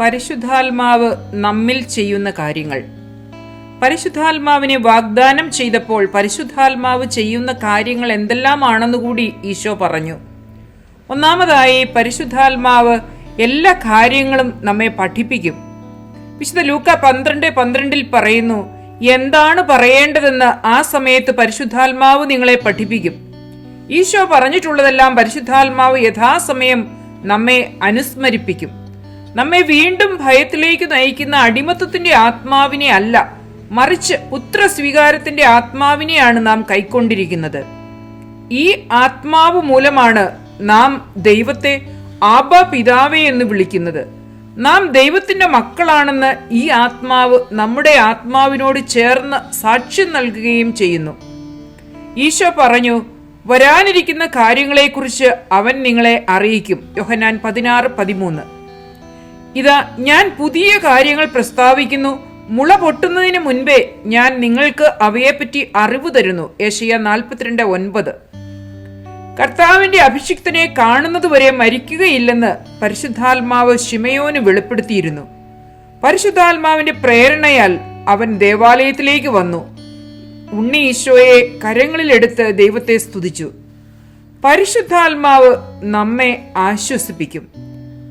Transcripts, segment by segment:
പരിശുദ്ധാത്മാവ് നമ്മിൽ ചെയ്യുന്ന കാര്യങ്ങൾ. പരിശുദ്ധാത്മാവിനെ വാഗ്ദാനം ചെയ്തപ്പോൾ പരിശുദ്ധാത്മാവ് ചെയ്യുന്ന കാര്യങ്ങൾ എന്തെല്ലാമാണെന്ന് കൂടി ഈശോ പറഞ്ഞു. ഒന്നാമതായി പരിശുദ്ധാത്മാവ് എല്ലാ കാര്യങ്ങളും നമ്മെ പഠിപ്പിക്കും. വിശുദ്ധ ലൂക്ക പന്ത്രണ്ട് പന്ത്രണ്ടിൽ പറയുന്നു എന്താണ് പറയേണ്ടതെന്ന് ആ സമയത്ത് പരിശുദ്ധാത്മാവ് നിങ്ങളെ പഠിപ്പിക്കും. ഈശോ പറഞ്ഞിട്ടുള്ളതെല്ലാം പരിശുദ്ധാത്മാവ് യഥാസമയം നമ്മെ അനുസ്മരിപ്പിക്കും. നമ്മെ വീണ്ടും ഭയത്തിലേക്ക് നയിക്കുന്ന അടിമത്തത്തിന്റെ ആത്മാവിനെ അല്ല മറിച്ച് പുത്രസ്വീകാരത്തിന്റെ ആത്മാവിനെയാണ് നാം കൈക്കൊണ്ടിരിക്കുന്നത്. ഈ ആത്മാവ് മൂലമാണ് നാം ദൈവത്തെ ആബ പിതാവേ എന്ന് വിളിക്കുന്നത്. നാം ദൈവത്തിന്റെ മക്കളാണെന്ന് ഈ ആത്മാവ് നമ്മുടെ ആത്മാവിനോട് ചേർന്ന് സാക്ഷ്യം നൽകുകയും ചെയ്യുന്നു. ഈശോ പറഞ്ഞു വരാനിരിക്കുന്ന കാര്യങ്ങളെക്കുറിച്ച് അവൻ നിങ്ങളെ അറിയിക്കും. യോഹനാൻ പതിനാറ് പതിമൂന്ന്. ഇതാ ഞാൻ പുതിയ കാര്യങ്ങൾ പ്രസ്താവിക്കുന്നു. മുള പൊട്ടുന്നതിന് മുൻപേ ഞാൻ നിങ്ങൾക്ക് അവയെപ്പറ്റി അറിവ് തരുന്നു. ഏഷ്യ നാൽപ്പത്തിരണ്ട് ഒൻപത്. കർത്താവിന്റെ അഭിഷിക്തനെ കാണുന്നതുവരെ മരിക്കുകയില്ലെന്ന് പരിശുദ്ധാത്മാവ് ശിമയോന് വെളിപ്പെടുത്തിയിരുന്നു. പരിശുദ്ധാത്മാവിന്റെ പ്രേരണയാൽ അവൻ ദേവാലയത്തിലേക്ക് വന്നു. ഉണ്ണി ഈശോയെ കരങ്ങളിലെടുത്ത് ദൈവത്തെ സ്തുതിച്ചു. പരിശുദ്ധാത്മാവ് നമ്മെ ആശ്വസിപ്പിക്കും.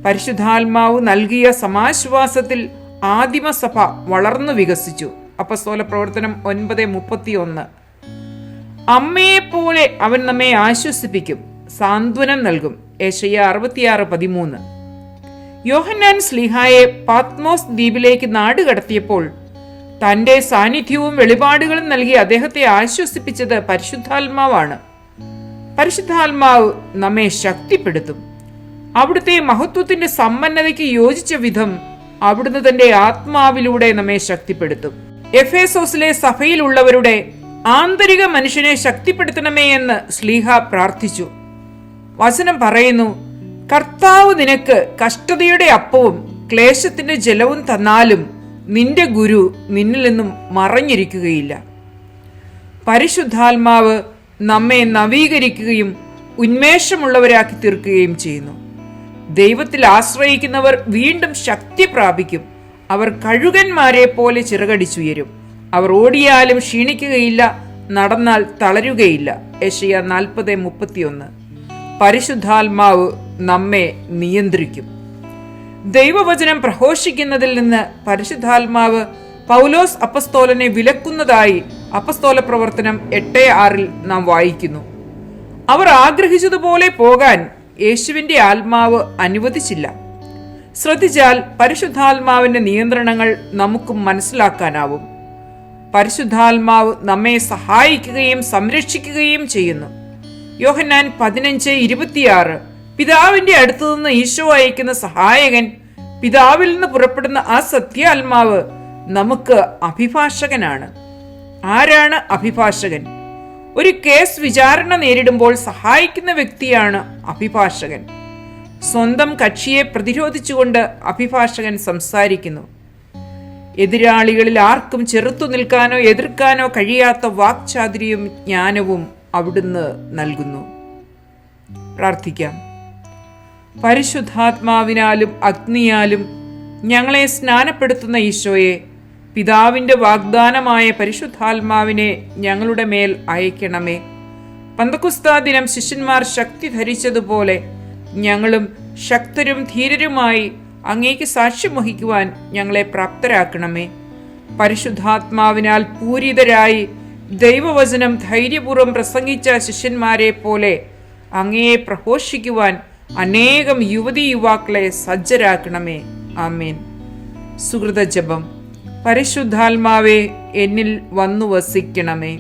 പരിശുദ്ധാത്മാവ് നൽകിയ സമാശ്വാസത്തിൽ ആദിമസഭ വളർന്നു വികസിച്ചു. അപ്പസ്തോല പ്രവർത്തനം ഒൻപത് മുപ്പത്തി ഒന്ന് അമ്മയെപ്പോലെ അവൻ നമ്മെ ആശ്വസിപ്പിക്കും. സാന്ത്വനം നൽകും. ഏഷ്യ അറുപത്തിയാറ് പതിമൂന്ന്. യോഹന്നാൻ സ്ലിഹായെ പാത്മോസ് ദ്വീപിലേക്ക് നാട് കടത്തിയപ്പോൾ തന്റെ സാന്നിധ്യവും വെളിപാടുകളും നൽകി അദ്ദേഹത്തെ ആശ്വസിപ്പിച്ചത് പരിശുദ്ധാത്മാവാണ്. പരിശുദ്ധാത്മാവ് നമ്മെ ശക്തിപ്പെടുത്തും. അവിടുത്തെ മഹത്വത്തിന്റെ സമ്പന്നതയ്ക്ക് യോജിച്ച വിധം അവിടുന്ന് തന്റെ ആത്മാവിലൂടെ നമ്മെ ശക്തിപ്പെടുത്തും. എഫേസോസിലെ സഭയിലുള്ളവരുടെ ആന്തരിക മനുഷ്യനെ ശക്തിപ്പെടുത്തണമേ എന്ന് സ്ലീഹ പ്രാർത്ഥിച്ചു. വചനം പറയുന്നു കർത്താവ് നിനക്ക് കഷ്ടതയുടെ അപ്പവും ക്ലേശത്തിന്റെ ജലവും തന്നാലും നിന്റെ ഗുരു നിന്നിൽ നിന്നും മറഞ്ഞിരിക്കുകയില്ല. പരിശുദ്ധാത്മാവ് നമ്മെ നവീകരിക്കുകയും ഉന്മേഷമുള്ളവരാക്കി തീർക്കുകയും ചെയ്യുന്നു. ദൈവത്തിൽ ആശ്രയിക്കുന്നവർ വീണ്ടും ശക്തി പ്രാപിക്കും. അവർ കഴുകന്മാരെ പോലെ ചിറകടിച്ചുയരും. അവർ ഓടിയാലും ക്ഷീണിക്കുകയില്ല നടന്നാൽ തളരുകയില്ല. ഏഷ്യ നാൽപ്പത് മുപ്പത്തിയൊന്ന്. പരിശുദ്ധാത്മാവ് നമ്മെ നിയന്ത്രിക്കും. ദൈവവചനം പ്രഘോഷിക്കുന്നതിൽ നിന്ന് പരിശുദ്ധാത്മാവ് പൗലോസ് അപ്പസ്തോലനെ വിലക്കുന്നതായി അപ്പസ്തോല പ്രവർത്തനം എട്ട് ആറിൽ നാം വായിക്കുന്നു. അവർ ആഗ്രഹിച്ചതുപോലെ പോകാൻ യേശുവിന്റെ ആത്മാവ് അനുവദിച്ചില്ല. ശ്രദ്ധിച്ചാൽ പരിശുദ്ധാത്മാവിന്റെ നിയന്ത്രണങ്ങൾ നമുക്ക് മനസ്സിലാക്കാനാവും. പരിശുദ്ധാത്മാവ് നമ്മെ സഹായിക്കുകയും സംരക്ഷിക്കുകയും ചെയ്യുന്നു. യോഹന്നാൻ പതിനഞ്ച് ഇരുപത്തിയാറ് പിതാവിന്റെ അടുത്തു നിന്ന് ഈശോ അയക്കുന്ന സഹായകൻ പിതാവിൽ നിന്ന് പുറപ്പെടുന്ന ആ സത്യാത്മാവ് നമുക്ക് അഭിഭാഷകനാണ്. ആരാണ് അഭിഭാഷകൻ? ഒരു കേസ് വിചാരണ നേരിടുമ്പോൾ സഹായിക്കുന്ന വ്യക്തിയാണ് അഭിഭാഷകൻ. സ്വന്തം കക്ഷിയെ പ്രതിരോധിച്ചുകൊണ്ട് അഭിഭാഷകൻ സംസാരിക്കുന്നു. എതിരാളികളിൽ ആർക്കും ചെറുത്തു നിൽക്കാനോ എതിർക്കാനോ കഴിയാത്ത വാക്ചാതിരിയും ജ്ഞാനവും അവിടുന്ന് നൽകുന്നു. പ്രാർത്ഥിക്കാം. പരിശുദ്ധാത്മാവിനാലും അഗ്നിയാലും ഞങ്ങളെ സ്നാനപ്പെടുത്തുന്ന ഈശോയെ പിതാവിന്റെ വാഗ്ദാനമായ പരിശുദ്ധാത്മാവിനെ ഞങ്ങളുടെ മേൽ അയക്കണമേ. പന്തക്കുസ്താ ദിനം ശിഷ്യന്മാർ ശക്തി ധരിച്ചതുപോലെ ഞങ്ങളും ശക്തരും ധീരരുമായി അങ്ങേക്ക് സാക്ഷ്യം വഹിക്കുവാൻ ഞങ്ങളെ പ്രാപ്തരാക്കണമേ. പരിശുദ്ധാത്മാവിനാൽ പൂരിതരായി ദൈവവചനം ധൈര്യപൂർവം പ്രസംഗിച്ച ശിഷ്യന്മാരെ പോലെ അങ്ങയെ പ്രഘോഷിക്കുവാൻ അനേകം യുവതി യുവാക്കളെ സജ്ജരാക്കണമേ. ആമേൻ. സുഹൃത ജപം പരിശുദ്ധാത്മാവെ എന്നിൽ വന്നു വസിക്കണമേ